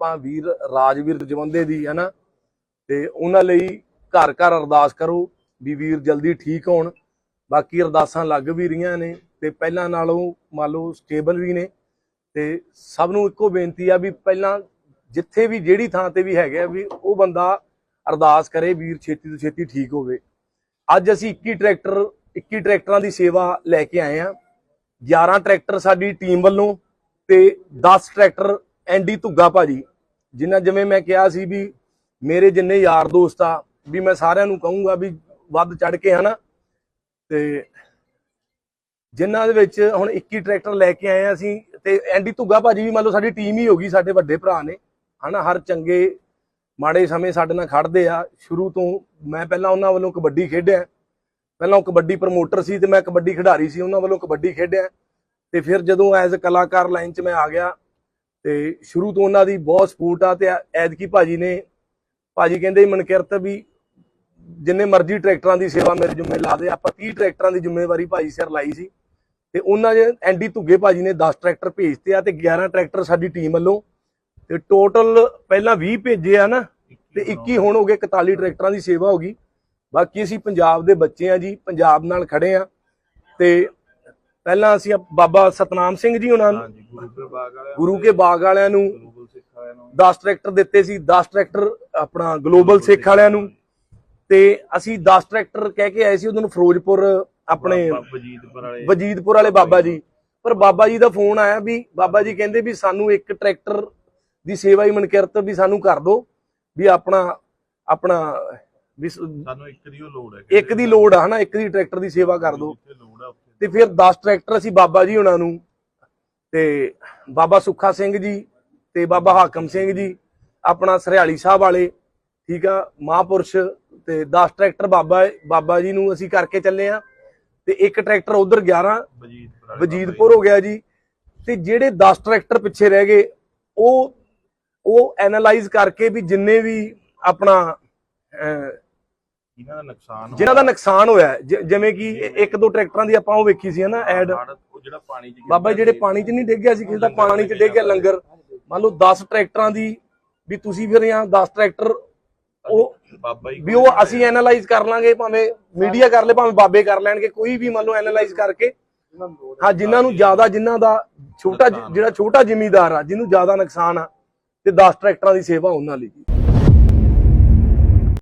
ਆਪਾਂ ਵੀਰ ਰਾਜਵੀਰ ਜਵੰਦੇ ਦੀ ਹੈ ਨਾ ਤੇ ਉਹਨਾਂ ਲਈ ਘਰ ਘਰ ਅਰਦਾਸ ਕਰੋ ਵੀ ਵੀਰ ਜਲਦੀ ਠੀਕ ਹੋਣ। ਬਾਕੀ ਅਰਦਾਸਾਂ ਲੱਗ ਵੀ ਰਹੀਆਂ ਨੇ ਤੇ ਪਹਿਲਾਂ ਨਾਲੋਂ ਮੰਨ ਲਓ ਸਟੇਬਲ ਵੀ ਨੇ। ਤੇ ਸਭ ਨੂੰ ਇੱਕੋ ਬੇਨਤੀ ਆ ਵੀ ਪਹਿਲਾਂ ਜਿੱਥੇ ਵੀ, ਜਿਹੜੀ ਥਾਂ ਤੇ ਵੀ ਹੈਗਾ ਵੀ ਉਹ ਬੰਦਾ ਅਰਦਾਸ ਕਰੇ ਵੀਰ ਛੇਤੀ ਤੋਂ ਛੇਤੀ ਠੀਕ ਹੋਵੇ। ਅੱਜ ਅਸੀਂ 21 ਟਰੈਕਟਰ 21 ਟਰੈਕਟਰਾਂ ਦੀ ਸੇਵਾ ਲੈ ਕੇ ਆਏ ਆ। 11 ਟਰੈਕਟਰ ਸਾਡੀ ਟੀਮ ਵੱਲੋਂ ਤੇ 10 ਟਰੈਕਟਰ ਐਂਡੀ ਧੁੱਗਾ ਭਾਜੀ, ਜਿਨ੍ਹਾਂ ਜਿਵੇਂ ਮੈਂ ਕਿਹਾ ਸੀ ਵੀ ਮੇਰੇ ਜਿੰਨੇ ਯਾਰ ਦੋਸਤ ਆ, ਵੀ ਮੈਂ ਸਾਰਿਆਂ ਨੂੰ ਕਹੂੰਗਾ ਵੀ ਵੱਧ ਚੜ ਕੇ ਹਨਾ। ਤੇ ਜਿਨ੍ਹਾਂ ਦੇ ਵਿੱਚ ਹੁਣ 21 ਟਰੈਕਟਰ ਲੈ ਕੇ ਆਏ ਆ ਅਸੀਂ, ਤੇ ਐਂਡੀ ਧੁੱਗਾ ਭਾਜੀ ਵੀ ਮੰਨ ਲਓ ਸਾਡੀ ਟੀਮ ਹੀ ਹੋ ਗਈ, ਸਾਡੇ ਵੱਡੇ ਭਰਾ ਨੇ, ਹਨਾ। ਹਰ ਚੰਗੇ, ਮਾੜੇ ਸਮੇਂ ਸਾਡੇ ਨਾਲ ਖੜਦੇ ਆ। ਸ਼ੁਰੂ ਤੋਂ ਮੈਂ ਪਹਿਲਾਂ ਉਹਨਾਂ ਵੱਲੋਂ ਕਬੱਡੀ ਖੇਡਿਆ। ਪਹਿਲਾਂ ਉਹ ਕਬੱਡੀ ਪ੍ਰਮੋਟਰ ਸੀ ਤੇ ਮੈਂ ਕਬੱਡੀ ਖਿਡਾਰੀ ਸੀ, ਉਹਨਾਂ ਵੱਲੋਂ ਕਬੱਡੀ ਖੇਡਿਆ। ਤੇ ਫਿਰ ਜਦੋਂ ਐਜ਼ ਕਲਾਕਾਰ ਲਾਈਨ 'ਚ ਮੈਂ ਆ ਗਿਆ ਤੇ ਸ਼ੁਰੂ ਤੋਂ ਉਹਨਾਂ ਦੀ ਬਹੁਤ ਸਪੋਰਟ ਆ ਤੇ ਐਤਕੀ ਭਾਜੀ ਨੇ, ਭਾਜੀ ਕਹਿੰਦੇ ਮਨਕਿਰਤ ਵੀ ਜਿੰਨੇ ਮਰਜ਼ੀ ਟਰੈਕਟਰਾਂ ਦੀ ਸੇਵਾ ਮੇਰੇ ਜੁਮੇ ਲਾ ਦੇ, ਆਪਾਂ 30 ਟਰੈਕਟਰਾਂ ਦੀ ਜ਼ਿੰਮੇਵਾਰੀ ਭਾਜੀ ਸਿਰ ਲਾਈ ਸੀ। ਤੇ ਉਹਨਾਂ ਦੇ ਐਂਡੀ ਧੁੱਗੇ ਭਾਜੀ ਨੇ 10 ਟਰੈਕਟਰ ਭੇਜਤੇ ਆ ਤੇ 11 ਟਰੈਕਟਰ ਸਾਡੀ ਟੀਮ ਵੱਲੋਂ। ਤੇ ਟੋਟਲ ਪਹਿਲਾਂ 20 ਭੇਜੇ ਆ ਨਾ, ਤੇ 21 ਹੁਣ ਹੋ ਗਏ 41 ਟਰੈਕਟਰਾਂ ਦੀ ਸੇਵਾ ਹੋ ਗਈ। ਬਾਕੀ ਅਸੀਂ ਪੰਜਾਬ ਦੇ ਬੱਚੇ ਆ ਜੀ, ਪੰਜਾਬ ਨਾਲ ਖੜੇ ਆ। ਤੇ ਪਹਿਲਾਂ ਅਸੀਂ ਬਾਬਾ ਸਤਨਾਮ ਸਿੰਘ ਜੀ ਉਹਨਾਂ ਨੂੰ ਹਾਂਜੀ ਗੁਰੂ ਕੇ ਬਾਗ ਵਾਲਿਆਂ ਗੁਰੂ ਕੇ ਬਾਗ ਵਾਲਿਆਂ ਨੂੰ ਗਲੋਬਲ ਸਿੱਖ ਵਾਲਿਆਂ ਨੂੰ। 10 ਟਰੈਕਟਰ ਦਿੱਤੇ ਸੀ 10 ਟਰੈਕਟਰ ਆਪਣਾ ਗਲੋਬਲ ਸਿੱਖ ਵਾਲਿਆਂ ਨੂੰ। ਤੇ ਅਸੀਂ 10 ਟਰੈਕਟਰ ਕਹਿ ਕੇ ਆਏ ਸੀ ਉਹਨਾਂ ਨੂੰ ਫਿਰੋਜ਼ਪੁਰ ਆਪਣੇ ਬਾਬਾ ਵਜੀਦਪੁਰ ਵਾਲੇ। ਵਜੀਦਪੁਰ ਵਾਲੇ ਬਾਬਾ ਜੀ। ਪਰ ਬਾਬਾ ਜੀ ਦਾ ਫੋਨ ਆਇਆ ਵੀ ਬਾਬਾ ਜੀ ਕਹਿੰਦੇ ਵੀ ਸਾਨੂੰ ਇੱਕ ਟਰੈਕਟਰ ਦੀ ਸੇਵਾ ਹੀ ਮਨਕਿਰਤ ਵੀ ਸਾਨੂੰ ਕਰ ਦਿਓ ਵੀ ਆਪਣਾ ਆਪਣਾ ਵੀ ਸ- ਸਾਨੂੰ ਇੱਕ ਦੀ ਉਹ ਲੋੜ ਹੈ ਇੱਕ ਦੀ ਲੋੜ ਆ ਹਨਾ ਇੱਕ ਦੀ ਟਰੈਕਟਰ ਦੀ ਸੇਵਾ ਕਰ ਦਿਓ। ਜਿੱਥੇ ਲੋੜ ਆ ਉੱਥੇ ਤੇ ਫਿਰ 10 ਟਰੈਕਟਰ ਅਸੀਂ ਬਾਬਾ ਜੀ ਉਹਨਾਂ ਨੂੰ ਤੇ ਬਾਬਾ ਸੁੱਖਾ ਸਿੰਘ ਜੀ ਤੇ ਬਾਬਾ ਹਾਕਮ ਸਿੰਘ ਜੀ ਆਪਣਾ ਸਰਿਆਲੀ ਸਾਹਿਬ ਵਾਲੇ ਠੀਕ ਆ ਮਹਾਂਪੁਰਸ਼ ਤੇ 10 ਟਰੈਕਟਰ ਬਾਬਾ ਬਾਬਾ ਜੀ ਨੂੰ ਅਸੀਂ ਕਰਕੇ ਚੱਲੇ ਆ ਤੇ ਇੱਕ ਟਰੈਕਟਰ ਉਧਰ 11 ਵਜੀਦਪੁਰ ਹੋ ਗਿਆ ਜੀ। ਤੇ ਜਿਹੜੇ 10 ਟਰੈਕਟਰ ਪਿੱਛੇ ਰਹਿ ਗਏ ਉਹ ਉਹ ਐਨਾਲਾਈਜ਼ ਕਰਕੇ ਵੀ ਜਿੰਨੇ ਵੀ ਆਪਣਾ ਇਹਨਾਂ ਦਾ ਨੁਕਸਾਨ ਜਿਨ੍ਹਾਂ ਦਾ ਨੁਕਸਾਨ ਹੋਇਆ ਹੈ, ਜ- ਜਿਵੇਂ ਕਿ ਇੱਕ ਦੋ ਟਰੈਕਟਰਾਂ ਦੀ ਆਪਾਂ ਉਹ ਵੇਖੀ ਸੀ ਨਾ ਐਡ। ਹੜ੍ਹ, ਉਹ ਜਿਹੜਾ ਪਾਣੀ ਚ ਗਿਰਦਾ ਬਾਬਾ ਜੀ ਜਿਹੜੇ ਪਾਣੀ 'ਚ ਨਹੀਂ ਡਿੱਗਿਆ ਸੀ ਕਿਸੇ ਦਾ ਪਾਣੀ 'ਚ ਡਿੱਗ ਗਿਆ ਲੰਗਰ। ਮੰਨ ਲਓ 10 ਟਰੈਕਟਰਾਂ ਦੀ ਵੀ ਤੁਸੀਂ ਫਿਰ ਜਾਂ 10 ਟਰੈਕਟਰ ਉਹ ਬਾਬਾ ਜੀ ਵੀ ਉਹ ਅਸੀਂ ਐਨਾਲਾਈਜ਼ ਕਰ ਲਾਂਗੇ ਭਾਵੇਂ ਮੀਡੀਆ ਕਰ ਲੇ ਭਾਵੇਂ ਬਾਬੇ ਕਰ ਲੈਣਗੇ ਕੋਈ ਵੀ ਮੰਨ ਲਓ ਐਨਾਲਾਈਜ਼ ਕਰਕੇ। ਹਾਂ ਜਿਨ੍ਹਾਂ ਨੂੰ ਜ਼ਿਆਦਾ ਜਿਨ੍ਹਾਂ ਦਾ ਛੋਟਾ ਜ- ਜਿਹੜਾ ਛੋਟਾ ਜ਼ਿਮੀਦਾਰ ਆ ਜਿਹਨੂੰ ਜ਼ਿਆਦਾ ਨੁਕਸਾਨ ਆ ਤੇ 10 ਟਰੈਕਟਰਾਂ ਦੀ ਸੇਵਾ ਉਹਨਾਂ ਲਈ। ਜੀ